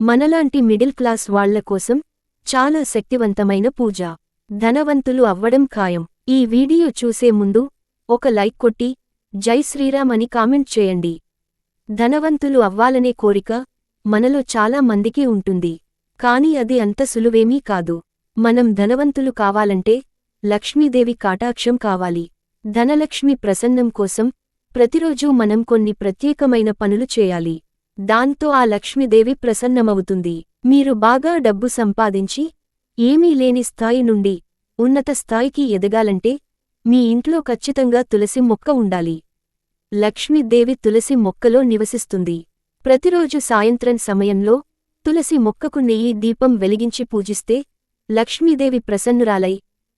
మనలాంటి middle class వాళ్ళ కోసం చాలా శక్తివంతమైన పూజ. ధనవంతులు అవ్వడం ఖాయం. ఈ వీడియో చూసే ముందు ఒక లైక్ కొట్టి జై శ్రీరామ్ అని కామెంట్ చేయండి. ధనవంతులు అవ్వాలనే కోరిక మనలో చాలా మందికి ఉంటుంది. కాని అది అంత సులువేమీ కాదు. మనం ధనవంతులు కావాలంటే లక్ష్మీదేవి కాటాక్షం కావాలి. ధనలక్ష్మి ప్రసన్నం కోసం ప్రతిరోజూ మనం కొన్ని ప్రత్యేకమైన పనులు చేయాలి. దాంతో ఆ లక్ష్మీదేవి ప్రసన్నమవుతుంది. మీరు బాగా డబ్బు సంపాదించి ఏమీ లేని స్థాయి నుండి ఉన్నత స్థాయికి ఎదగాలంటే మీ ఇంట్లో ఖచ్చితంగా తులసి మొక్క ఉండాలి. లక్ష్మీదేవి తులసి మొక్కలో నివసిస్తుంది. ప్రతిరోజు సాయంత్రం సమయంలో తులసి మొక్కకు నెయ్యి దీపం వెలిగించి పూజిస్తే లక్ష్మీదేవి ప్రసన్నురాలై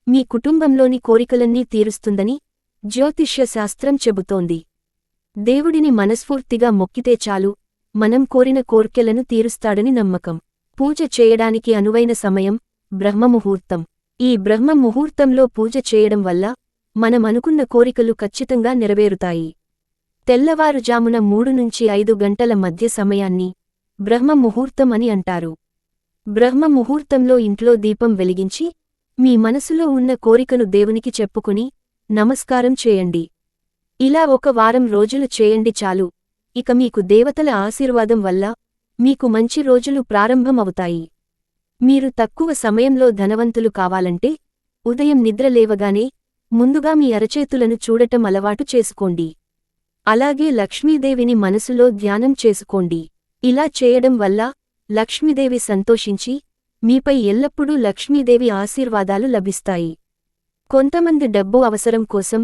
మీ కుటుంబంలోని కోరికలన్నీ తీరుస్తుందని జ్యోతిష్య శాస్త్రం చెబుతోంది. దేవుడిని మనస్ఫూర్తిగా మొక్కితే చాలు. మనం కోరిన కోర్కెలను తీరుస్తాడని నమ్మకం. పూజ చేయడానికి అనువైన సమయం బ్రహ్మముహూర్తం. ఈ బ్రహ్మ ముహూర్తంలో పూజ చేయడం వల్ల మనం అనుకున్న కోరికలు ఖచ్చితంగా నెరవేరుతాయి. తెల్లవారుజామున మూడు నుంచి ఐదు గంటల మధ్య సమయాన్ని బ్రహ్మ ముహూర్తం అని అంటారు. బ్రహ్మ ముహూర్తంలో ఇంట్లో దీపం వెలిగించి మీ మనసులో ఉన్న కోరికను దేవునికి చెప్పుకుని నమస్కారం చేయండి. ఇలా ఒక వారం రోజులు చేయండి చాలు. ఇక మీకు దేవతల ఆశీర్వాదం వల్ల మీకు మంచి రోజులు ప్రారంభమవుతాయి. మీరు తక్కువ సమయంలో ధనవంతులు కావాలంటే ఉదయం నిద్రలేవగానే ముందుగా మీ అరచేతులను చూడటం అలవాటు చేసుకోండి. అలాగే లక్ష్మీదేవిని మనసులో ధ్యానం చేసుకోండి. ఇలా చేయడం వల్ల లక్ష్మీదేవి సంతోషించి మీపై ఎల్లప్పుడూ లక్ష్మీదేవి ఆశీర్వాదాలు లభిస్తాయి. కొంతమంది డబ్బు అవసరం కోసం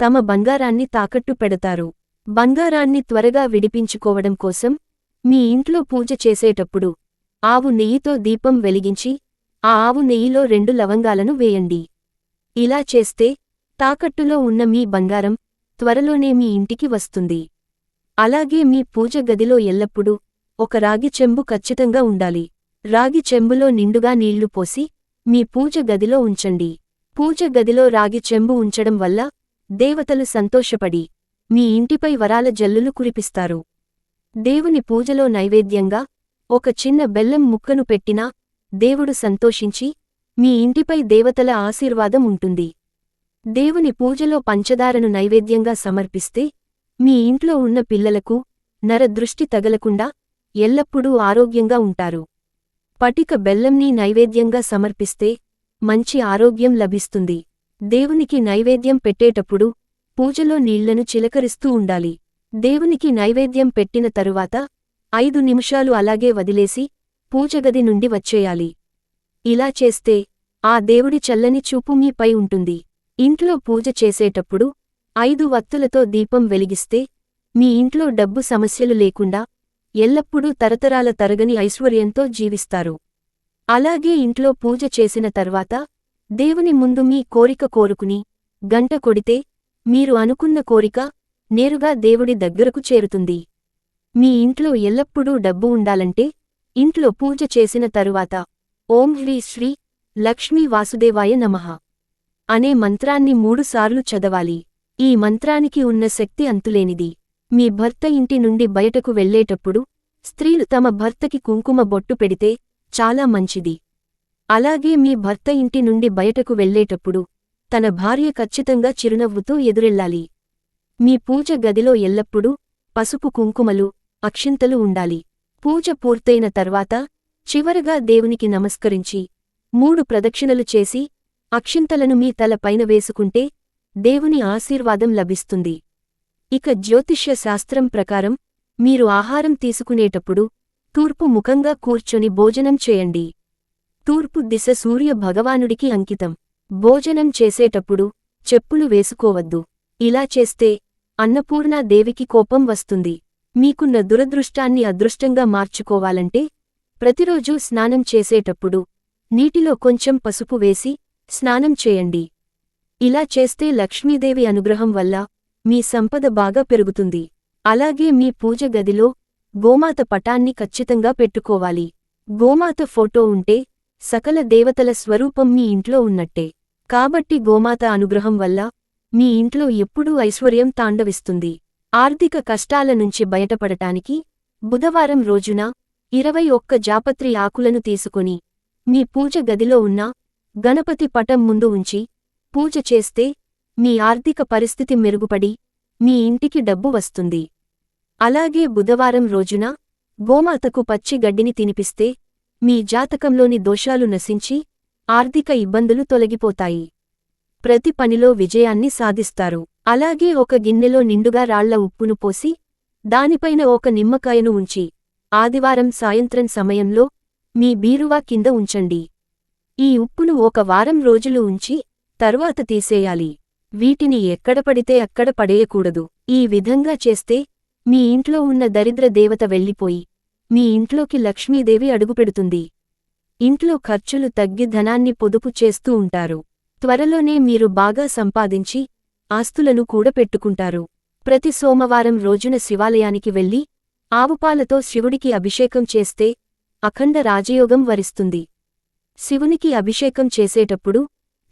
తమ బంగారాన్ని తాకట్టు పెడతారు. బంగారాన్ని త్వరగా విడిపించుకోవడం కోసం మీ ఇంట్లో పూజ చేసేటప్పుడు ఆవు నెయ్యితో దీపం వెలిగించి ఆ ఆవు నెయ్యిలో రెండు లవంగాలను వేయండి. ఇలా చేస్తే తాకట్టులో ఉన్న మీ బంగారం త్వరలోనే మీ ఇంటికి వస్తుంది. అలాగే మీ పూజ గదిలో ఎల్లప్పుడూ ఒక రాగి చెంబు ఖచ్చితంగా ఉండాలి. రాగి చెంబులో నిండుగా నీళ్ళు పోసి మీ పూజ గదిలో ఉంచండి. పూజ గదిలో రాగి చెంబు ఉంచడం వల్ల దేవతలు సంతోషపడి మీ ఇంటిపై వరాల జల్లులు కురిపిస్తారు. దేవుని పూజలో నైవేద్యంగా ఒక చిన్న బెల్లం ముక్కను పెట్టినా దేవుడు సంతోషించి మీ ఇంటిపై దేవతల ఆశీర్వాదం ఉంటుంది. దేవుని పూజలో పంచదారను నైవేద్యంగా సమర్పిస్తే మీ ఇంట్లో ఉన్న పిల్లలకు నరదృష్టి తగలకుండా ఎల్లప్పుడూ ఆరోగ్యంగా ఉంటారు. పటిక బెల్లంని నైవేద్యంగా సమర్పిస్తే మంచి ఆరోగ్యం లభిస్తుంది. దేవునికి నైవేద్యం పెట్టేటప్పుడు పూజలో నీళ్ళను చిలకరిస్తూ ఉండాలి. దేవునికి నైవేద్యం పెట్టిన తరువాత ఐదు నిమిషాలు అలాగే వదిలేసి పూజగది నుండి వచ్చేయాలి. ఇలా చేస్తే ఆ దేవుడి చల్లని చూపు మీపై ఉంటుంది. ఇంట్లో పూజ చేసేటప్పుడు ఐదు వత్తులతో దీపం వెలిగిస్తే మీ ఇంట్లో డబ్బు సమస్యలు లేకుండా ఎల్లప్పుడూ తరతరాల తరగని ఐశ్వర్యంతో జీవిస్తారు. అలాగే ఇంట్లో పూజ చేసిన తర్వాత దేవుని ముందు మీ కోరిక కోరుకుని గంట కొడితే మీరు అనుకున్న కోరిక నేరుగా దేవుడి దగ్గరకు చేరుతుంది. మీ ఇంట్లో ఎల్లప్పుడూ డబ్బు ఉండాలంటే ఇంట్లో పూజ చేసిన తరువాత ఓం హ్రీ శ్రీ లక్ష్మీ వాసుదేవాయ నమః అనే మంత్రాన్ని మూడుసార్లు చదవాలి. ఈ మంత్రానికి ఉన్న శక్తి అంతులేనిది. మీ భర్త ఇంటి నుండి బయటకు వెళ్ళేటప్పుడు స్త్రీలు తమ భర్తకి కుంకుమ బొట్టు పెడితే చాలా మంచిది. అలాగే మీ భర్త ఇంటి నుండి బయటకు వెళ్ళేటప్పుడు తన భార్య ఖచ్చితంగా చిరునవ్వుతో ఎదురెళ్ళాలి. మీ పూజ గదిలో ఎల్లప్పుడూ పసుపు కుంకుమలు అక్షింతలు ఉండాలి. పూజ పూర్తయిన తర్వాత చివరగా దేవునికి నమస్కరించి మూడు ప్రదక్షిణలు చేసి అక్షింతలను మీ తల పైన వేసుకుంటే దేవుని ఆశీర్వాదం లభిస్తుంది. ఇక జ్యోతిష్య శాస్త్రం ప్రకారం మీరు ఆహారం తీసుకునేటప్పుడు తూర్పు ముఖంగా కూర్చొని భోజనం చేయండి. తూర్పు దిశ సూర్య భగవానుడికి అంకితం. భోజనం చేసేటప్పుడు చెప్పులు వేసుకోవద్దు. ఇలా చేస్తే అన్నపూర్ణాదేవికి కోపం వస్తుంది. మీకున్న దురదృష్టాన్ని అదృష్టంగా మార్చుకోవాలంటే ప్రతిరోజూ స్నానం చేసేటప్పుడు నీటిలో కొంచెం పసుపు వేసి స్నానం చేయండి. ఇలా చేస్తే లక్ష్మీదేవి అనుగ్రహం వల్ల మీ సంపద బాగా పెరుగుతుంది. అలాగే మీ పూజ గదిలో గోమాత పటాన్ని ఖచ్చితంగా పెట్టుకోవాలి. గోమాత ఫోటో ఉంటే సకల దేవతల స్వరూపం మీ ఇంట్లో ఉన్నట్టే. కాబట్టి గోమాత అనుగ్రహం వల్ల మీ ఇంట్లో ఎప్పుడూ ఐశ్వర్యం తాండవిస్తుంది. ఆర్థిక కష్టాల నుంచి బయటపడటానికి బుధవారం రోజున ఇరవై ఒక్క జాపత్రి ఆకులను తీసుకుని మీ పూజ గదిలో ఉన్న గణపతి పటం ముందు ఉంచి పూజ చేస్తే మీ ఆర్థిక పరిస్థితి మెరుగుపడి మీ ఇంటికి డబ్బు వస్తుంది. అలాగే బుధవారం రోజున గోమాతకు పచ్చి గడ్డిని తినిపిస్తే మీ జాతకంలోని దోషాలు నశించి ఆర్థిక ఇబ్బందులు తొలగిపోతాయి. ప్రతి పనిలో విజయాన్ని సాధిస్తారు. అలాగే ఒక గిన్నెలో నిండుగా రాళ్ళ ఉప్పును పోసి దానిపైన ఒక నిమ్మకాయను ఉంచి ఆదివారం సాయంత్రం సమయంలో మీ బీరువా కింద ఉంచండి. ఈ ఉప్పును ఒక వారం రోజులు ఉంచి తరువాత తీసేయాలి. వీటిని ఎక్కడ పడితే అక్కడ పడేయకూడదు. ఈ విధంగా చేస్తే మీ ఇంట్లో ఉన్న దరిద్ర దేవత వెళ్ళిపోయి మీ ఇంట్లోకి లక్ష్మీదేవి అడుగుపెడుతుంది. ఇంట్లో ఖర్చులు తగ్గి ధనాన్ని పొదుపు చేస్తూ ఉంటారు. త్వరలోనే మీరు బాగా సంపాదించి ఆస్తులను కూడా పెట్టుకుంటారు. ప్రతి సోమవారం రోజున శివాలయానికి వెళ్ళి ఆవుపాలతో శివుడికి అభిషేకం చేస్తే అఖండ రాజయోగం వరిస్తుంది. శివునికి అభిషేకం చేసేటప్పుడు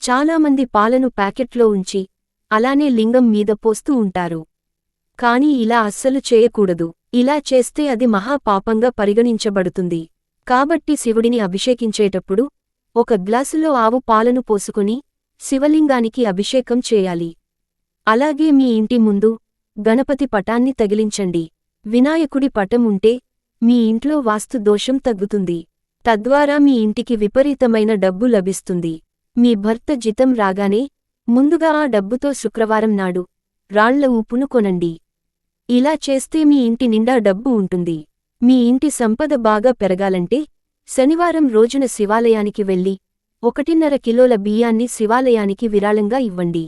చాలామంది పాలను ప్యాకెట్లో ఉంచి అలానే లింగం మీద పోస్తూ ఉంటారు. కాని ఇలా అస్సలు చేయకూడదు. ఇలా చేస్తే అది మహాపాపంగా పరిగణించబడుతుంది. కాబట్టి శివుడిని అభిషేకించేటప్పుడు ఒక గ్లాసులో ఆవు పాలను పోసుకుని శివలింగానికి అభిషేకం చేయాలి. అలాగే మీ ఇంటి ముందు గణపతి పటాన్ని తగిలించండి. వినాయకుడి పటం ఉంటే మీ ఇంట్లో వాస్తు దోషం తగ్గుతుంది. తద్వారా మీ ఇంటికి విపరీతమైన డబ్బు లభిస్తుంది. మీ భర్త జితం రాగానే ముందుగా ఆ డబ్బుతో శుక్రవారం నాడు రాళ్ళ ఊపును కొనండి. ఇలా చేస్తే మీ ఇంటి నిండా డబ్బు ఉంటుంది. మీ ఇంటి సంపద బాగా పెరగాలంటే శనివారం రోజున శివాలయానికి వెళ్ళి ఒకటిన్నర కిలోల బియ్యాన్ని శివాలయానికి విరాళంగా ఇవ్వండి.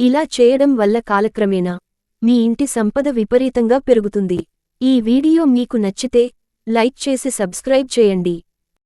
ఇలా చేయడం వల్ల కాలక్రమేణా మీ ఇంటి సంపద విపరీతంగా పెరుగుతుంది. ఈ వీడియో మీకు నచ్చితే లైక్ చేసి సబ్స్క్రైబ్ చేయండి.